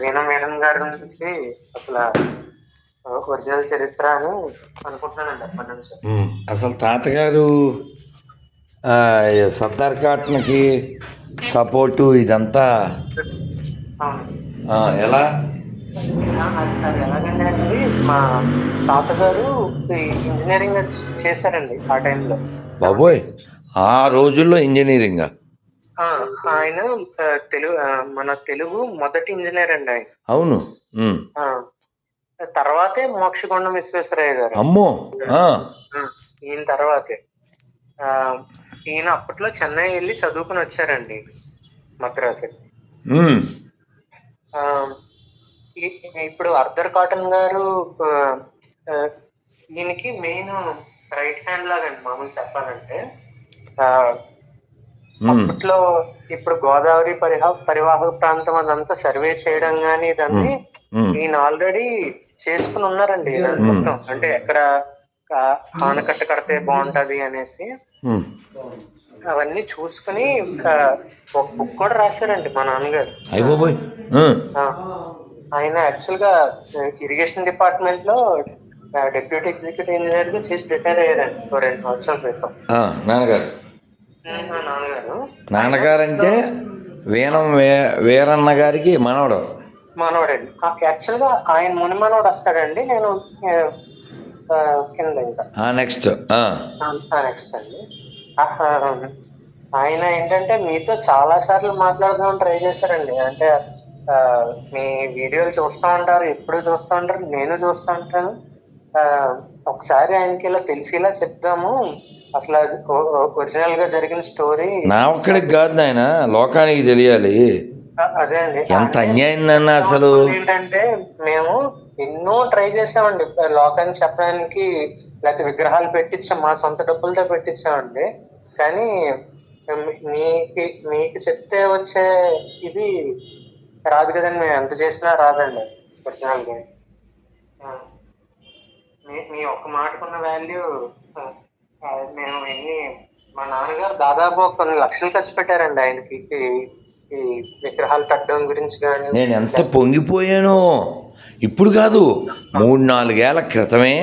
వీణ madam గారి నుంచి అసలు ఒరిజినల్ చరిత్ర అని అనుకుంటున్నానండి అప్పటి నుంచి. అసలు తాతగారు సర్దార్ కాటన్కి సపోర్టు ఇదంతా? ఎలా? ఎలాగంటే అండి మా తాతగారు ఇంజనీరింగ్ చేశారండి ఆ టైంలో. బాబోయ్ ఆ రోజుల్లో ఇంజనీరింగ్? ఆయన తెలుగు మన తెలుగు మొదటి ఇంజనీర్ అండి ఆయన. అవును. తర్వాతే మోక్షగుండం విశ్వేశ్వరయ్య గారు. అమ్మో! ఈయన తర్వాతే. ఆ, ఈయన అప్పట్లో చెన్నై వెళ్ళి చదువుకుని వచ్చారండి మద్రాసు. ఉమ్, ఆ, ఈ- ఇప్పుడు అర్దర్ కాటన్ గారు ఈయనకి మెయిన్ రైట్ హ్యాండ్ లాగండి మామూలు చెప్పాలంటే. అప్పట్లో ఇప్పుడు గోదావరి పరిహా పరివాహక ప్రాంతం అదంతా సర్వే చేయడం కానీ ఇదన్నీ ఉమ్, ఈయన ఆల్రెడీ చేసుకుని ఉన్నారండి మొత్తం. అంటే ఎక్కడ ఆనకట్ట కడితే బాగుంటది అనేసి. అవన్నీ చూసుకుని ఒక బుక్ కూడా రాశారండి మా నాన్నగారు. అయ్య బాబోయ్. ఉమ్, ఆ, ఆయన యాక్చువల్గా ఇరిగేషన్ డిపార్ట్మెంట్లో డెప్యూటీ ఎగ్జిక్యూటివ్ ఇంజనీర్గా చేసి రిటైర్ అయ్యారండి ఓ రెండు సంవత్సరాల క్రితం. ఆ, నాన్నగారు. మా నాన్నగారు నాన్నగారంటే వీణం వే వీరన్న గారికి మనవడు. మనవడండి. యాక్చువల్గా ఆయన ముని మనవడు వస్తాడండి. నేను కింద ఇంకా. నెక్స్ట్ నెక్స్ట్ అండి. ఆయన ఏంటంటే మీతో చాలా సార్లు మాట్లాడదామని ట్రై చేశారండి. అంటే మీ వీడియోలు చూస్తూ ఉంటారు ఎప్పుడు చూస్తూ ఉంటారు నేను చూస్తూ ఉంటాను. ఒకసారి ఆయనకి ఇలా తెలిసేలా చెప్దాము. అసలు ఒరిజినల్గా జరిగిన స్టోరీ నా ఒక్కడికి కాదు నాయన లోకానికి తెలియాలి. అదే అండి. ఎంత అన్యాయం నాన్న అసలు? ఏంటంటే మేము ఎన్నో ట్రై చేసామండి. లోకానికి చెప్పడానికి లేకపోతే విగ్రహాలు పెట్టించాం మా సొంత డబ్బులతో పెట్టించామండి. కానీ మీకు మీకు చెప్తే వచ్చే ఇది రాదు కదండి. మేము ఎంత చేసినా రాదండి ఒరిజినల్గా. మీ ఒక్క మాటకున్న వాల్యూ మేము ఎన్ని మా నాన్నగారు దాదాపు కొన్ని లక్షలు ఖర్చు పెట్టారండి ఆయనకి. ఈ- విగ్రహాలు తట్టడం గురించి కానీ నేను ఎంత పొంగిపోయానో. ఇప్పుడు కాదు మూడు నాలుగేళ్ళ క్రితమే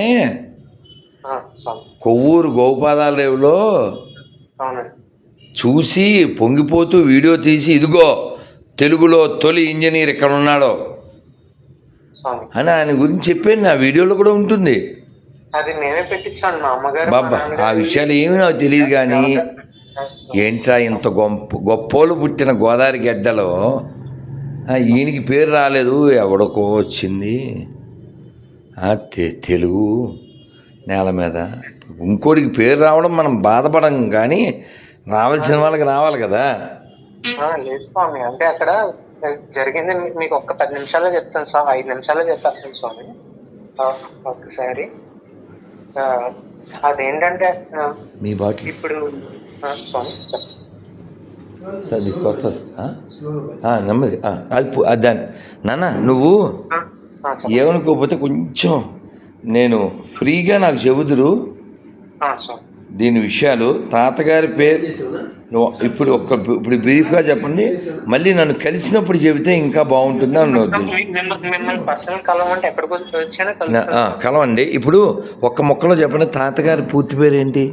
కొవ్వూరు గోపాదాల రేవులో చూసి పొంగిపోతూ వీడియో తీసి ఇదిగో తెలుగులో తొలి ఇంజనీర్ ఇక్కడ ఉన్నాడో అని ఆయన గురించి చెప్పాను నా వీడియోలో కూడా ఉంటుంది. అది మేమే పెట్టించాం మా అమ్మగారు బాబా ఆ. విషయాలు ఏమీ నాకు తెలియదు కానీ ఏంట్రా ఇంత గొప్ప గొప్పోలు పుట్టిన గోదావరి గడ్డలో ఈయనకి పేరు రాలేదు ఎవడికో వచ్చింది. తెలుగు నేల మీద. ఇంకోటికి పేరు రావడం మనం బాధపడం కానీ రావాల్సిన వాళ్ళకి రావాలి కదా. లేదు స్వామి అంటే అక్కడ జరిగింది మీకు ఒక్క పది నిమిషాల్లో చెప్తాను స్వామి ఐదు నిమిషాల్లో చెప్తాను స్వామి. ఆ, అదేంటంటే మీ బాటిల్ ఇప్పుడు. సార్ ఇది? ఆ, నెమ్మది అది దాన్ని నాన్న నువ్వు. ఏమనుకోకపోతే కొంచెం నేను ఫ్రీగా నాకు చెబుదురు స్వామి దీని విషయాలు తాతగారి పేరు ఇప్పుడు ఒక్క ఇప్పుడు బ్రీఫ్గా చెప్పండి. మళ్ళీ నన్ను కలిసినప్పుడు చెబితే ఇంకా బాగుంటుంది అని నా ఉద్దేశం కలవండి. ఇప్పుడు ఒక్క మొక్కలో చెప్పండి తాతగారి పూర్తి పేరు ఏంటి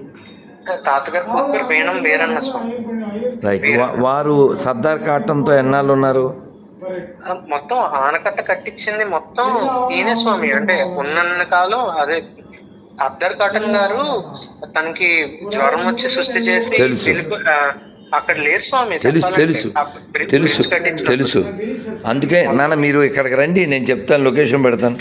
తాతగారు కూతురు వేణం వేరన్న స్వామి. రైట్ వారు సర్దార్ కాటన్తో ఎన్నాళ్ళు ఉన్నారు? మొత్తం ఆనకట్ట కట్టించింది మొత్తం ఈయనే స్వామి. అంటే ఉన్నన్న కాలం అదే అబ్దర్ కాటన్ గారు తనకి జ్వరం వచ్చి సృష్టి చేసి తెలుసు. అక్కడ లేరు స్వామి తెలుసు. తెలుసు తెలుసు. తెలుసు అందుకే నాన్న మీరు ఇక్కడికి రండి నేను చెప్తాను లొకేషన్ పెడతాను